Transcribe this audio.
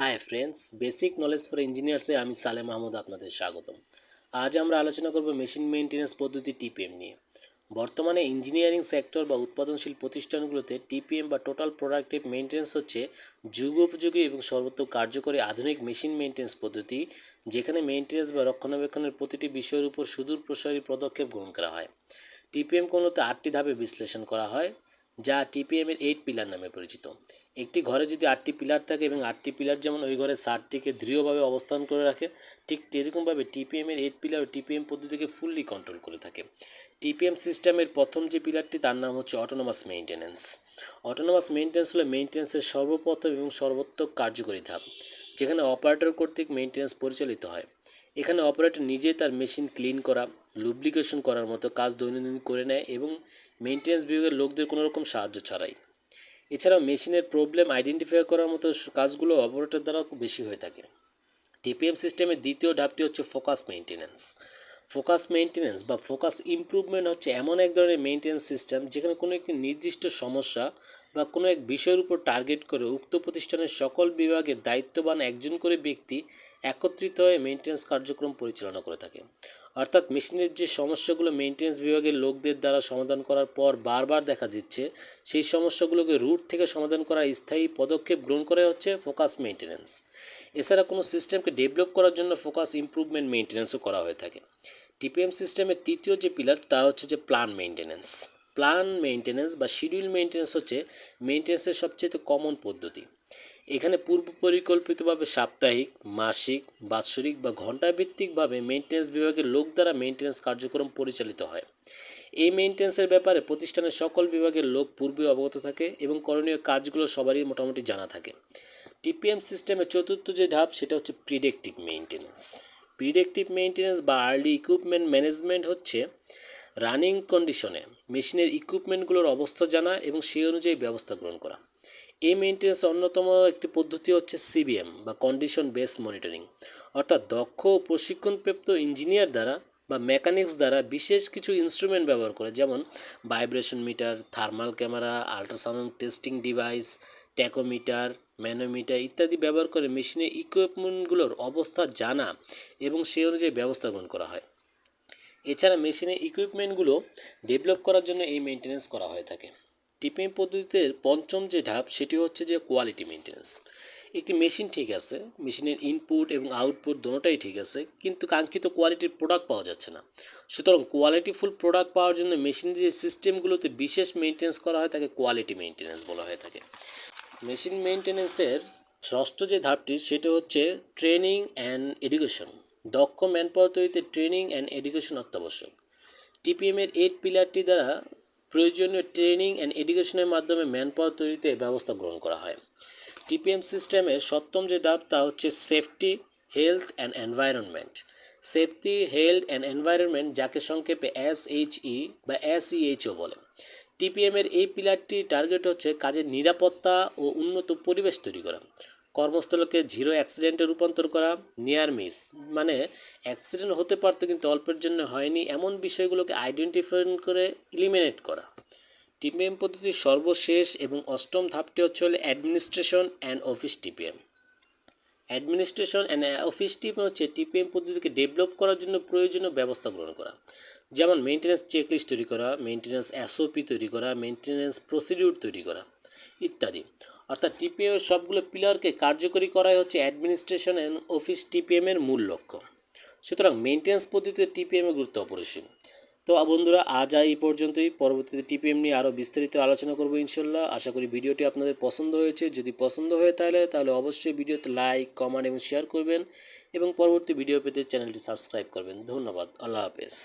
Hi friends basic knowledge for ইঞ্জিনিয়ার্সে আমি সালে মাহমুদ আপনাদের স্বাগতম। আজ আমরা আলোচনা করব মেশিন মেনটেন্যান্স পদ্ধতি টিপিএম নিয়ে। বর্তমানে ইঞ্জিনিয়ারিং সেক্টর বা উৎপাদনশীল প্রতিষ্ঠানগুলোতে টিপিএম বা টোটাল প্রোডাক্টিভ মেনটেন্যান্স হচ্ছে যুগোপযোগী এবং সর্বোত্তম কার্যকরী আধুনিক মেশিন মেনটেন্যান্স পদ্ধতি, যেখানে মেনটেন্যান্স বা রক্ষণাবেক্ষণের প্রতিটি বিষয়ের উপর সুদূর প্রসারী পদক্ষেপ গ্রহণ করা হয়। টিপিএম কোনোতে আটটি ধাপে বিশ্লেষণ করা হয়। যা টিপিএম এর এইট পিলার নামে পরিচিত। একটি ঘরে যদি আটটি পিলার থাকে এবং আটটি পিলার যেমন ওই ঘরের সারটিকে দৃঢ়ভাবে অবস্থান করে রাখে, ঠিক সেরকমভাবে টিপিএম এর এইট পিলার ও টিপিএম পদ্ধতিকে ফুললি কন্ট্রোল করে থাকে। টিপিএম সিস্টেমের প্রথম যে পিলারটি তার নাম হচ্ছে অটোনোমাস মেইনটেন্যান্স অটোনোমাস মেইনটেন্যান্স হলো মেইনটেন্যান্সের সর্বপ্রথম এবং সর্বোত্তম কার্যকরী ধাপ, যেখানে অপারেটর কর্তৃক মেইনটেন্যান্স পরিচালিত হয়। এখানে অপারেটর নিজে তার মেশিন ক্লিন করা লুব্লিকেশন করার মতো কাজ দৈনন্দিন করে নেয় এবং মেনটেন্যান্স বিভাগের লোকদের কোনো রকম সাহায্য ছাড়াই। এছাড়াও মেশিনের প্রবলেম আইডেন্টিফাই করার মতো কাজগুলো অপারেটর দ্বারা বেশি হয়ে থাকে। টিপিএম সিস্টেমের দ্বিতীয় ধাপটি হচ্ছে ফোকাস মেনটেন্যান্স ফোকাস মেনটেন্যান্স বা ফোকাস ইমপ্রুভমেন্ট হচ্ছে এমন এক ধরনের মেনটেন্যান্স সিস্টেম যেখানে কোনো একটি নির্দিষ্ট সমস্যা বা কোনো এক বিষয়ের উপর টার্গেট করে উক্ত প্রতিষ্ঠানের সকল বিভাগের দায়িত্ববান একজন করে ব্যক্তি একত্রিত হয়ে মেনটেন্যান্স কার্যক্রম পরিচালনা করে থাকে। অর্থাৎ মেশিনের যে সমস্যাগুলো মেনটেন্যান্স বিভাগের লোকদের দ্বারা সমাধান করার পর বারবার দেখা দিচ্ছে, সেই সমস্যাগুলোকে রুট থেকে সমাধান করার স্থায়ী পদক্ষেপ গ্রহণ করা হচ্ছে ফোকাস মেনটেন্যান্স এছাড়া কোনো সিস্টেমকে ডেভেলপ করার জন্য ফোকাস ইমপ্রুভমেন্ট মেনটেন্যান্সও করা হয়ে থাকে। টিপিএম সিস্টেমের তৃতীয় যে পিলার, তা হচ্ছে যে প্ল্যান মেনটেন্যান্স প্ল্যান মেনটেন্যান্স বা শিডিউল মেনটেন্যান্স হচ্ছে মেনটেন্যান্সের সবচেয়ে কমন পদ্ধতি। এখানে পূর্ব পরিকল্পিতভাবে সাপ্তাহিক, মাসিক, বাৎসরিক বা ঘণ্টাভিত্তিকভাবে মেনটেন্যান্স বিভাগের লোক দ্বারা মেনটেন্যান্স কার্যক্রম পরিচালিত হয়। এই মেনটেন্যান্সের ব্যাপারে প্রতিষ্ঠানের সকল বিভাগের লোক পূর্বে অবগত থাকে এবং করণীয় কাজগুলো সবারই মোটামুটি জানা থাকে। টিপিএম সিস্টেমের চতুর্থ যে ধাপ, সেটা হচ্ছে প্রিডেক্টিভ মেনটেন্যান্স প্রিডেক্টিভ মেনটেন্যান্স বা আর্লি ইকুইপমেন্ট ম্যানেজমেন্ট হচ্ছে রানিং কন্ডিশনে মেশিনের ইকুইপমেন্টগুলোর অবস্থা জানা এবং সেই অনুযায়ী ব্যবস্থা গ্রহণ করা। এই মেনটেন্যান্স অন্যতম একটি পদ্ধতি হচ্ছে সিবিএম বা কন্ডিশন বেস মনিটরিং। অর্থাৎ দক্ষ ও প্রশিক্ষণপ্রাপ্ত ইঞ্জিনিয়ার দ্বারা বা মেকানিক্স দ্বারা বিশেষ কিছু ইনস্ট্রুমেন্ট ব্যবহার করে, যেমন vibration meter, thermal camera, ultrasound testing device, tachometer, manometer ইত্যাদি ব্যবহার করে মেশিনের ইকুইপমেন্টগুলোর অবস্থা জানা এবং সেই অনুযায়ী ব্যবস্থা গ্রহণ করা হয়। এছাড়া মেশিনের ইকুইপমেন্টগুলো ডেভেলপ করার জন্য এই মেনটেন্যান্স করা হয়ে থাকে। টিপিএম পদ্ধতিতে পঞ্চম যে ধাপ, সেটি হচ্ছে যে কোয়ালিটি মেনটেন্যান্স একটি মেশিন ঠিক আছে মেশিনের ইনপুট এবং আউটপুট দুটোটাই ঠিক আছে, কিন্তু কাঙ্ক্ষিত কোয়ালিটির প্রোডাক্ট পাওয়া যাচ্ছে না। সুতরাং কোয়ালিটিফুল প্রোডাক্ট পাওয়ার জন্য মেশিনের যে সিস্টেমগুলোতে বিশেষ মেনটেন্যান্স করা হয়, তাকে কোয়ালিটি মেনটেন্যান্স বলা হয়ে থাকে। মেশিন মেনটেন্যান্সের ষষ্ঠ যে ধাপটি, সেটা হচ্ছে ট্রেনিং অ্যান্ড এডুকেশন দক্ষ ম্যান পাওয়ার তৈরিতে ট্রেনিং অ্যান্ড এডুকেশন অত্যাবশ্যক। টিপিএমের এইট পিলারটি দ্বারা প্রয়োজনীয় ট্রেনিং অ্যান্ড এডুকেশনের মাধ্যমে ম্যান পাওয়ার তৈরিতে ব্যবস্থা গ্রহণ করা হয়। টিপিএম সিস্টেমের সপ্তম যে ধাপ তা হচ্ছে safety, health and environment. Safety, health and environment যাকে সংক্ষেপে এস এইচ ই বা এস ইএইচও বলে। টিপিএমের এই পিলারটি টার্গেট হচ্ছে কাজের নিরাপত্তা ও উন্নত পরিবেশ তৈরি করা। কর্মস্থলকে জিরো অ্যাক্সিডেন্টে রূপান্তর করা নিয়ার মিস মানে অ্যাক্সিডেন্ট হতে পারতো কিন্তু অল্পের জন্য হয়নি এমন বিষয়গুলোকে আইডেন্টিফাই করে ইলিমিনেট করা। টিপিএম পদ্ধতির সর্বশেষ এবং অষ্টম ধাপটি হচ্ছে হলে administration and office TPM administration and office team হচ্ছে টিপিএম পদ্ধতিকে ডেভেলপ করার জন্য প্রয়োজনীয় ব্যবস্থা গ্রহণ করা। যেমন মেনটেন্যান্স চেকলিস্ট তৈরি করা মেনটেন্যান্স এসওপি তৈরি করা মেনটেন্যান্স প্রসিডিউর তৈরি করা ইত্যাদি। অর্থাৎ টিপিএম এর সবগুলো পিলারকে কার্যকরী করাই হচ্ছে অ্যাডমিনিস্ট্রেশন অ্যান্ড অফিস টিপিএম এর মূল লক্ষ্য। সুতরাং মেনটেন্যান্স পদ্ধতিতে টিপিএম এর গুরুত্ব অপরিসীম। তো বন্ধুরা, আজ এই পর্যন্তই। পরবর্তীতে টিপিএম নিয়ে আরও বিস্তারিত আলোচনা করব ইনশাল্লাহ আশা করি ভিডিওটি আপনাদের পছন্দ হয়েছে। যদি পছন্দ হয়ে তাহলে তাহলে অবশ্যই ভিডিওতে লাইক, কমেন্ট এবং শেয়ার করবেন এবং পরবর্তী ভিডিও পেতে চ্যানেলটি সাবস্ক্রাইব করবেন। ধন্যবাদ। আল্লাহ হাফেজ।